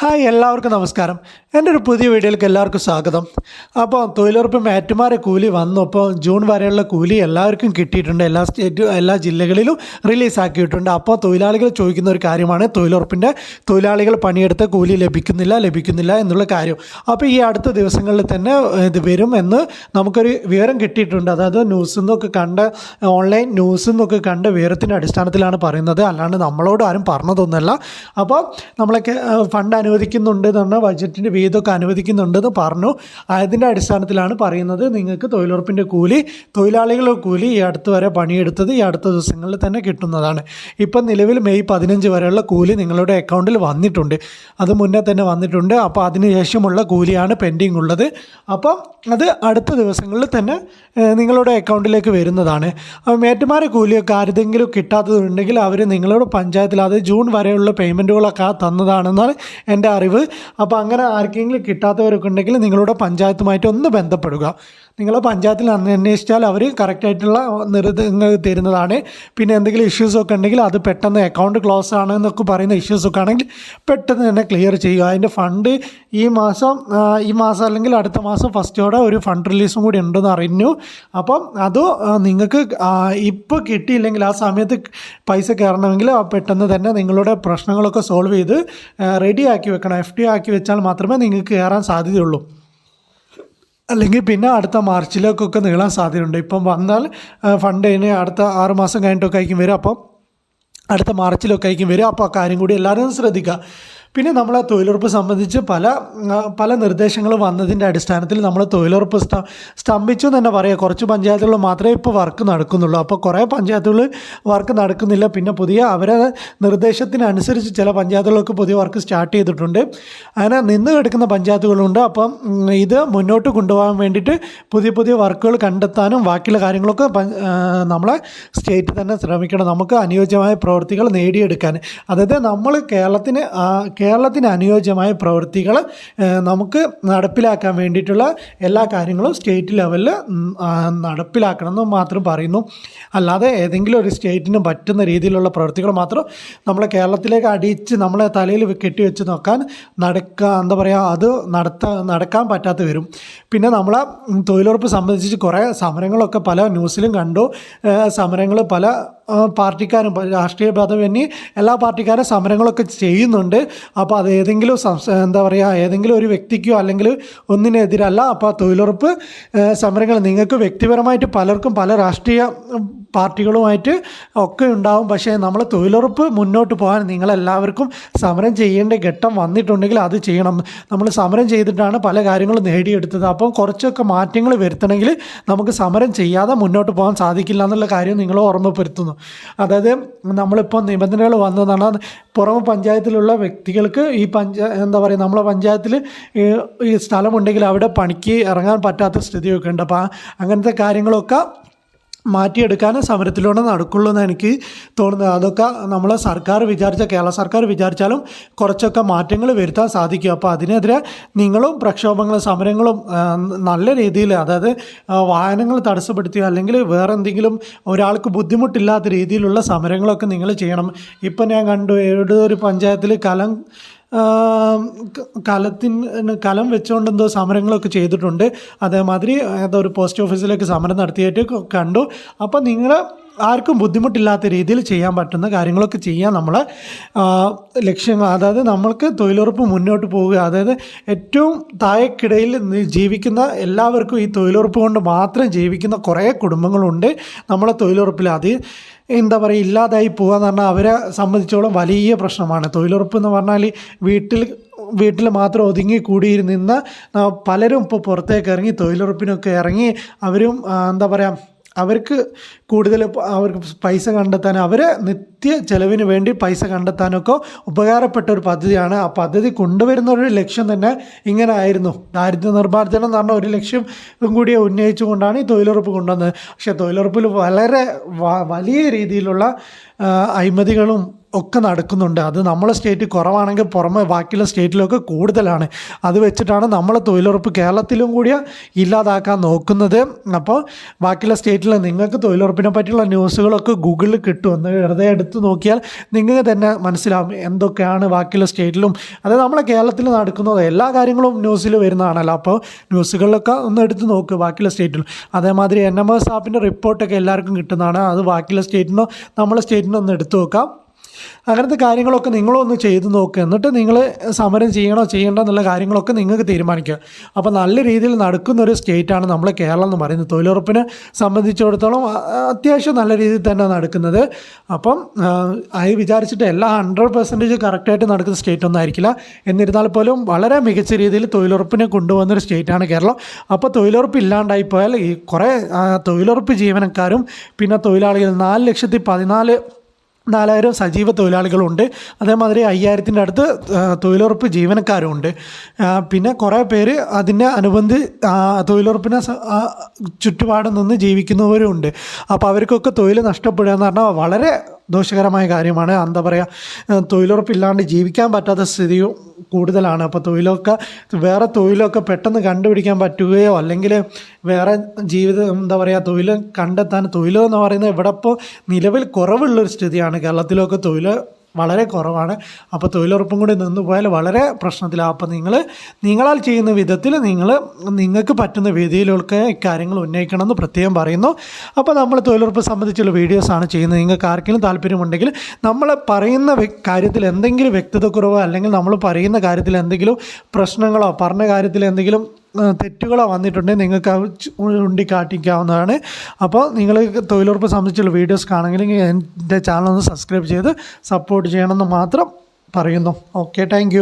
Hi എല്ലാവർക്കും നമസ്കാരം. എന്റെ ഒരു പുതിയ വീഡിയോയിലേക്ക് എല്ലാവർക്കും സ്വാഗതം. അപ്പോൾ തൊഴിലുറപ്പ് മാറ്റുമാരെ കൂലി വന്നു അപ്പോൾ ജൂൺ വരെയുള്ള കൂലി എല്ലാവർക്കും കിട്ടിയിട്ടുണ്ട്. എല്ലാ സ്റ്റേറ്റ് എല്ലാ ജില്ലകളിലും റിലീസാക്കിയിട്ടുണ്ട് അപ്പോൾ തൊഴിലാളികൾ ചോദിക്കുന്ന ഒരു കാര്യമാണ് തൊഴിലുറപ്പിന്റെ തൊഴിലാളികൾ പണിയെടുത്ത കൂലി ലഭിക്കുന്നില്ല ലഭിക്കുന്നില്ല എന്നുള്ള കാര്യം. അപ്പോൾ ഈ അടുത്ത ദിവസങ്ങളിൽ തന്നെ ഇത് വരും എന്ന് നമുക്കൊരു വിവരം കിട്ടിയിട്ടുണ്ട്. അതായത് ന്യൂസിൽ നിന്നൊക്കെ കണ്ട ഓൺലൈൻ ന്യൂസിൽ നിന്നൊക്കെ കണ്ട വിവരത്തിന്റെ അടിസ്ഥാനത്തിലാണ് പറയുന്നത്. അല്ലാണ്ട് നമ്മളോട് ആരും പറഞ്ഞതൊന്നുമല്ല. അപ്പോൾ നമ്മളൊക്കെ ഫണ്ട് അനുവദിക്കുന്നുണ്ട് എന്ന് പറഞ്ഞാൽ ബഡ്ജറ്റിന്റെ വീതമൊക്കെ അനുവദിക്കുന്നുണ്ടെന്ന് പറഞ്ഞു. അതിന്റെ അടിസ്ഥാനത്തിലാണ് പറയുന്നത് നിങ്ങൾക്ക് തൊഴിലുറപ്പിന്റെ കൂലി തൊഴിലാളികളുടെ കൂലി ഈ അടുത്ത് വരെ പണിയെടുത്തത് ഈ അടുത്ത ദിവസങ്ങളിൽ തന്നെ കിട്ടുന്നതാണ്. ഇപ്പം നിലവിൽ മെയ് പതിനഞ്ച് വരെയുള്ള കൂലി നിങ്ങളുടെ അക്കൗണ്ടിൽ വന്നിട്ടുണ്ട്. അത് മുന്നേ തന്നെ വന്നിട്ടുണ്ട്. അപ്പോൾ അതിന് ശേഷമുള്ള കൂലിയാണ് പെൻഡിങ് ഉള്ളത്. അപ്പം അത് അടുത്ത ദിവസങ്ങളിൽ തന്നെ നിങ്ങളുടെ അക്കൗണ്ടിലേക്ക് വരുന്നതാണ്. മേറ്റുമാരെ കൂലിയൊക്കെ ആരുതെങ്കിലും കിട്ടാത്തതുണ്ടെങ്കിൽ അവർ നിങ്ങളുടെ പഞ്ചായത്തിൽ അത് ജൂൺ വരെയുള്ള പേയ്മെന്റുകളൊക്കെ തന്നതാണെന്നാണ് എന്റെ അറിവ്. അപ്പോൾ അങ്ങനെ ആർക്കെങ്കിലും കിട്ടാത്തവരൊക്കെ ഉണ്ടെങ്കിൽ നിങ്ങളുടെ പഞ്ചായത്തുമായിട്ട് ഒന്ന് ബന്ധപ്പെടുക. നിങ്ങളെ പഞ്ചായത്തിൽ അന്വേഷിച്ചാൽ അവർ കറക്റ്റായിട്ടുള്ള നിർദ്ദേശങ്ങൾ തരുന്നതാണ്. പിന്നെ എന്തെങ്കിലും ഇഷ്യൂസ് ഒക്കെ ഉണ്ടെങ്കിൽ അത് പെട്ടെന്ന് അക്കൗണ്ട് ക്ലോസ് ആണ് എന്നൊക്കെ പറയുന്ന ഇഷ്യൂസ് ഒക്കെ ആണെങ്കിൽ പെട്ടെന്ന് തന്നെ ക്ലിയർ ചെയ്യുക. അതിന്റെ ഫണ്ട് ഈ മാസം ഈ മാസം അല്ലെങ്കിൽ അടുത്ത മാസം ഫസ്റ്റോടെ ഒരു ഫണ്ട് റിലീസും കൂടി ഉണ്ടെന്ന് അറിഞ്ഞു. അപ്പം അത് നിങ്ങൾക്ക് ഇപ്പോൾ കിട്ടിയില്ലെങ്കിൽ ആ സമയത്ത് പൈസ കയറണമെങ്കിൽ പെട്ടെന്ന് തന്നെ നിങ്ങളുടെ പ്രശ്നങ്ങളൊക്കെ സോൾവ് ചെയ്ത് റെഡി ആക്കി വെക്കണം. എഫ് ഡി ആക്കി വെച്ചാൽ മാത്രമേ നിങ്ങൾക്ക് കയറാൻ സാധ്യതയുള്ളൂ. അല്ലെങ്കിൽ പിന്നെ അടുത്ത മാർച്ചിലേക്കൊക്കെ നീളാൻ സാധ്യതയുണ്ട്. ഇപ്പം വന്നാൽ ഫണ്ട് ഇനി അടുത്ത ആറ് മാസം കഴിഞ്ഞിട്ടൊക്കെ ആയിരിക്കും വരും അപ്പം അടുത്ത മാർച്ചിലൊക്കെ ആയിരിക്കും വരും അപ്പോൾ ആ കാര്യം കൂടി എല്ലാവരും ശ്രദ്ധിക്കുക. പിന്നെ നമ്മൾ തൊഴിലുറപ്പ് സംബന്ധിച്ച് പല പല നിർദ്ദേശങ്ങൾ വന്നതിന്റെ അടിസ്ഥാനത്തിൽ നമ്മൾ തൊഴിലുറപ്പ് സ്ത സ്തംഭിച്ചു എന്ന് തന്നെ പറയാം. കുറച്ച് പഞ്ചായത്തുകൾ മാത്രമേ ഇപ്പോൾ വർക്ക് നടക്കുന്നുള്ളൂ. അപ്പോൾ കുറേ പഞ്ചായത്തുകൾ വർക്ക് നടക്കുന്നില്ല. പിന്നെ പുതിയ അവരെ നിർദ്ദേശത്തിനനുസരിച്ച് ചില പഞ്ചായത്തുകളൊക്കെ പുതിയ വർക്ക് സ്റ്റാർട്ട് ചെയ്തിട്ടുണ്ട്. അങ്ങനെ നിന്ന് കിടക്കുന്ന പഞ്ചായത്തുകളുണ്ട്. അപ്പം ഇത് മുന്നോട്ട് കൊണ്ടുപോകാൻ വേണ്ടിയിട്ട് പുതിയ പുതിയ വർക്കുകൾ കണ്ടെത്താനും ബാക്കിയുള്ള കാര്യങ്ങളൊക്കെ നമ്മളെ സ്റ്റേറ്റ് തന്നെ ശ്രമിക്കണം. നമുക്ക് അനുയോജ്യമായ പ്രവൃത്തികൾ നേടിയെടുക്കാൻ. അതായത് നമ്മൾ കേരളത്തിന് കേരളത്തിന് അനുയോജ്യമായ പ്രവൃത്തികൾ നമുക്ക് നടപ്പിലാക്കാൻ വേണ്ടിയിട്ടുള്ള എല്ലാ കാര്യങ്ങളും സ്റ്റേറ്റ് ലെവലിൽ നടപ്പിലാക്കണം എന്ന് മാത്രം പറയുന്നു. അല്ലാതെ ഏതെങ്കിലും ഒരു സ്റ്റേറ്റിന് പറ്റുന്ന രീതിയിലുള്ള പ്രവൃത്തികൾ മാത്രം നമ്മളെ കേരളത്തിലേക്ക് അടിച്ച് നമ്മളെ തലയിൽ കെട്ടിവെച്ച് നോക്കാൻ നടക്കുക എന്താ പറയുക അത് നടത്താൻ നടക്കാൻ പറ്റാത്ത വരും. പിന്നെ നമ്മളെ തൊഴിലുറപ്പ് സംബന്ധിച്ച് കുറേ സമരങ്ങളൊക്കെ പല ന്യൂസിലും കണ്ടു. സമരങ്ങൾ പല പാർട്ടിക്കാരും രാഷ്ട്രീയ ഭേദമന്യേ എല്ലാ പാർട്ടിക്കാരും സമരങ്ങളൊക്കെ ചെയ്യുന്നുണ്ട്. അപ്പോൾ അത് ഏതെങ്കിലും എന്താ പറയുക ഏതെങ്കിലും ഒരു വ്യക്തിക്കോ അല്ലെങ്കിൽ ഒന്നിനെതിരല്ല. അപ്പോൾ തൊഴിലുറപ്പ് സമരങ്ങൾ നിങ്ങൾക്ക് വ്യക്തിപരമായിട്ട് പലർക്കും പല രാഷ്ട്രീയ പാർട്ടികളുമായിട്ട് ഒക്കെ ഉണ്ടാവും. പക്ഷേ നമ്മൾ തൊഴിലുറപ്പ് മുന്നോട്ട് പോകാൻ നിങ്ങളെല്ലാവർക്കും സമരം ചെയ്യേണ്ട ഘട്ടം വന്നിട്ടുണ്ടെങ്കിൽ അത് ചെയ്യണം. നമ്മൾ സമരം ചെയ്തിട്ടാണ് പല കാര്യങ്ങളും നേടിയെടുത്തത്. അപ്പം കുറച്ചൊക്കെ മാറ്റങ്ങൾ വരുത്തണമെങ്കിൽ നമുക്ക് സമരം ചെയ്യാതെ മുന്നോട്ട് പോകാൻ സാധിക്കില്ല എന്നുള്ള കാര്യം നിങ്ങൾ ഓർമ്മപ്പെടുത്തുന്നു. അതായത് നമ്മളിപ്പോൾ നിബന്ധനകൾ വന്നതാണ് പുറമെ പഞ്ചായത്തിലുള്ള വ്യക്തികൾക്ക് ഈ പഞ്ചായ എന്താ പറയുക നമ്മളെ പഞ്ചായത്തിൽ ഈ സ്ഥലമുണ്ടെങ്കിൽ അവിടെ പണിക്ക് ഇറങ്ങാൻ പറ്റാത്ത സ്ഥിതിയൊക്കെ ഉണ്ട്. അപ്പോൾ അങ്ങനത്തെ കാര്യങ്ങളൊക്കെ മാറ്റിയെടുക്കാൻ സമരത്തിലൂടെ നടക്കുള്ളൂ എന്ന് എനിക്ക് തോന്നുന്നത്. അതൊക്കെ നമ്മളെ സർക്കാർ വിചാരിച്ച കേരള സർക്കാർ വിചാരിച്ചാലും കുറച്ചൊക്കെ മാറ്റങ്ങൾ വരുത്താൻ സാധിക്കും. അപ്പോൾ അതിനെതിരെ നിങ്ങളും പ്രക്ഷോഭങ്ങളും സമരങ്ങളും നല്ല രീതിയിൽ അതായത് വാഹനങ്ങൾ തടസ്സപ്പെടുത്തുക അല്ലെങ്കിൽ വേറെ എന്തെങ്കിലും ഒരാൾക്ക് ബുദ്ധിമുട്ടില്ലാത്ത രീതിയിലുള്ള സമരങ്ങളൊക്കെ നിങ്ങൾ ചെയ്യണം. ഇപ്പം ഞാൻ കണ്ടു ഏഴ് ഒരു പഞ്ചായത്തിൽ കലം കലത്തിന് കലം വെച്ചുകൊണ്ട് എന്തോ സമരങ്ങളൊക്കെ ചെയ്തിട്ടുണ്ട്. അതേമാതിരി ഏതോ ഒരു പോസ്റ്റ് ഓഫീസിലേക്ക് സമരം നടത്തിയിട്ട് കണ്ടു. അപ്പോൾ നിങ്ങൾ ആർക്കും ബുദ്ധിമുട്ടില്ലാത്ത രീതിയിൽ ചെയ്യാൻ പറ്റുന്ന കാര്യങ്ങളൊക്കെ ചെയ്യാൻ നമ്മൾ ലക്ഷ്യങ്ങൾ അതായത് നമ്മൾക്ക് തൊഴിലുറപ്പ് മുന്നോട്ട് പോവുക അതായത് ഏറ്റവും താഴെക്കിടയിൽ ജീവിക്കുന്ന എല്ലാവർക്കും ഈ തൊഴിലുറപ്പ് കൊണ്ട് മാത്രം ജീവിക്കുന്ന കുറേ കുടുംബങ്ങളുണ്ട്. നമ്മളെ തൊഴിലുറപ്പിൽ അത് എന്താ പറയുക ഇല്ലാതായി പോകുക എന്ന് പറഞ്ഞാൽ അവരെ സംബന്ധിച്ചോളം വലിയ പ്രശ്നമാണ്. തൊഴിലുറപ്പ് എന്ന് പറഞ്ഞാൽ വീട്ടിൽ വീട്ടിൽ മാത്രം ഒതുങ്ങി കൂടിയിരുന്ന പലരും ഇപ്പോൾ പുറത്തേക്ക് ഇറങ്ങി തൊഴിലുറപ്പിനൊക്കെ ഇറങ്ങി അവരും എന്താ പറയുക അവർക്ക് കൂടുതൽ അവർക്ക് പൈസ കണ്ടെത്താൻ അവരെ നിത്യ ചെലവിന് വേണ്ടി പൈസ കണ്ടെത്താനൊക്കെ ഉപകാരപ്പെട്ട ഒരു പദ്ധതിയാണ്. ആ പദ്ധതി കൊണ്ടുവരുന്ന ഒരു ലക്ഷ്യം തന്നെ ഇങ്ങനെ ആയിരുന്നു. ദാരിദ്ര്യ നിർമ്മാർജനം എന്ന് പറഞ്ഞ ഒരു ലക്ഷ്യം കൂടി ഉന്നയിച്ചുകൊണ്ടാണ് ഈ തൊഴിലുറപ്പ് കൊണ്ടുവന്നത്. പക്ഷേ തൊഴിലുറപ്പിൽ വളരെ വലിയ രീതിയിലുള്ള അഴിമതികളും ഒക്കെ നടക്കുന്നുണ്ട്. അത് നമ്മളെ സ്റ്റേറ്റ് കുറവാണെങ്കിൽ പുറമെ ബാക്കിയുള്ള സ്റ്റേറ്റിലൊക്കെ കൂടുതലാണ്. അത് വെച്ചിട്ടാണ് നമ്മളെ തൊഴിലുറപ്പ് കേരളത്തിലും കൂടിയ ഇല്ലാതാക്കാൻ നോക്കുന്നത്. അപ്പോൾ ബാക്കിയുള്ള സ്റ്റേറ്റിൽ നിങ്ങൾക്ക് തൊഴിലുറപ്പിനെ പറ്റിയുള്ള ന്യൂസുകളൊക്കെ ഗൂഗിളിൽ കിട്ടും. ഒന്ന് വെറുതെ എടുത്ത് നോക്കിയാൽ നിങ്ങൾക്ക് തന്നെ മനസ്സിലാവും എന്തൊക്കെയാണ് ബാക്കിയുള്ള സ്റ്റേറ്റിലും അത് നമ്മളെ കേരളത്തിൽ നടക്കുന്നത് എല്ലാ കാര്യങ്ങളും ന്യൂസിൽ വരുന്നതാണല്ലോ. അപ്പോൾ ന്യൂസുകളിലൊക്കെ ഒന്ന് എടുത്ത് നോക്കുക ബാക്കിയുള്ള സ്റ്റേറ്റിലും അതേമാതിരി എൻ എം എസ് ആപ്പിന്റെ റിപ്പോർട്ടൊക്കെ എല്ലാവർക്കും കിട്ടുന്നതാണ്. അത് ബാക്കിയുള്ള സ്റ്റേറ്റിനോ നമ്മളെ സ്റ്റേറ്റിനോ ഒന്ന് എടുത്തു നോക്കാം. അങ്ങനത്തെ കാര്യങ്ങളൊക്കെ നിങ്ങളൊന്ന് ചെയ്ത് നോക്കുക എന്നിട്ട് നിങ്ങൾ സമരം ചെയ്യണോ ചെയ്യണ്ടോ എന്നുള്ള കാര്യങ്ങളൊക്കെ നിങ്ങൾക്ക് തീരുമാനിക്കുക. അപ്പോൾ നല്ല രീതിയിൽ നടക്കുന്ന ഒരു സ്റ്റേറ്റാണ് നമ്മളെ കേരളം എന്ന് പറയുന്നത്. തൊഴിലുറപ്പിനെ സംബന്ധിച്ചിടത്തോളം അത്യാവശ്യം നല്ല രീതിയിൽ തന്നെ നടക്കുന്നത്. അപ്പം അത് വിചാരിച്ചിട്ട് എല്ലാ ഹൺഡ്രഡ് പെർസെന്റേജ് കറക്റ്റായിട്ട് നടക്കുന്ന സ്റ്റേറ്റ് ഒന്നും ആയിരിക്കില്ല. എന്നിരുന്നാൽ പോലും വളരെ മികച്ച രീതിയിൽ തൊഴിലുറപ്പിനെ കൊണ്ടുവന്നൊരു സ്റ്റേറ്റാണ് കേരളം. അപ്പോൾ തൊഴിലുറപ്പ് ഇല്ലാണ്ടായി പോയാൽ ഈ കുറേ തൊഴിലുറപ്പ് ജീവനക്കാരും പിന്നെ തൊഴിലാളികൾ നാല് ലക്ഷത്തി പതിനാല് നാലായിരം സജീവ തൊഴിലാളികളുണ്ട്. അതേമാതിരി അയ്യായിരത്തിന്റെ അടുത്ത് തൊഴിലുറപ്പ് ജീവനക്കാരുണ്ട്. പിന്നെ കുറേ പേര് അതിനെ അനുബന്ധി തൊഴിലുറപ്പിനെ ചുറ്റുപാട് നിന്ന് ജീവിക്കുന്നവരുമുണ്ട് അപ്പോൾ അവർക്കൊക്കെ തൊഴിൽ നഷ്ടപ്പെടുക എന്ന് പറഞ്ഞാൽ വളരെ ദോഷകരമായ കാര്യമാണ്. എന്താ പറയുക തൊഴിലുറപ്പില്ലാണ്ട് ജീവിക്കാൻ പറ്റാത്ത സ്ഥിതിയും കൂടുതലാണ്. അപ്പോൾ തൊഴിലൊക്കെ വേറെ തൊഴിലൊക്കെ പെട്ടെന്ന് കണ്ടുപിടിക്കാൻ പറ്റുകയോ അല്ലെങ്കിൽ വേറെ ജീവിതം എന്താ പറയുക തൊഴിൽ കണ്ടെത്താൻ തൊഴിലെന്ന് പറയുന്നത് ഇവിടെ ഇപ്പോൾ നിലവിൽ കുറവുള്ളൊരു സ്ഥിതിയാണ്. കേരളത്തിലൊക്കെ തൊഴിൽ വളരെ കുറവാണ്. അപ്പോൾ തൊഴിലുറപ്പും കൂടി നിന്ന് പോയാൽ വളരെ പ്രശ്നത്തിലാണ് അപ്പോൾ നിങ്ങൾ നിങ്ങളാൽ ചെയ്യുന്ന വിധത്തിൽ നിങ്ങൾ നിങ്ങൾക്ക് പറ്റുന്ന രീതിയിലൊക്കെ ഇക്കാര്യങ്ങൾ ഉന്നയിക്കണം എന്ന് പ്രത്യേകം പറയുന്നു. അപ്പോൾ നമ്മൾ തൊഴിലുറപ്പ് സംബന്ധിച്ചുള്ള വീഡിയോസാണ് ചെയ്യുന്നത്. നിങ്ങൾക്ക് ആർക്കെങ്കിലും താല്പര്യമുണ്ടെങ്കിൽ നമ്മൾ പറയുന്ന കാര്യത്തിൽ എന്തെങ്കിലും വ്യക്തതക്കുറവോ അല്ലെങ്കിൽ നമ്മൾ പറയുന്ന കാര്യത്തിൽ എന്തെങ്കിലും പ്രശ്നങ്ങളോ പറഞ്ഞ കാര്യത്തിൽ എന്തെങ്കിലും തെറ്റുകളോ വന്നിട്ടുണ്ടെങ്കിൽ നിങ്ങൾക്ക് ചൂണ്ടിക്കാട്ടിക്കാവുന്നതാണ്. അപ്പോൾ നിങ്ങൾ തൊഴിലുറപ്പ് സംബന്ധിച്ചുള്ള വീഡിയോസ് കാണണമെങ്കിൽ എന്റെ ചാനൽ ഒന്ന് സബ്സ്ക്രൈബ് ചെയ്ത് സപ്പോർട്ട് ചെയ്യണമെന്ന് മാത്രം പറയുന്നു. Okay thank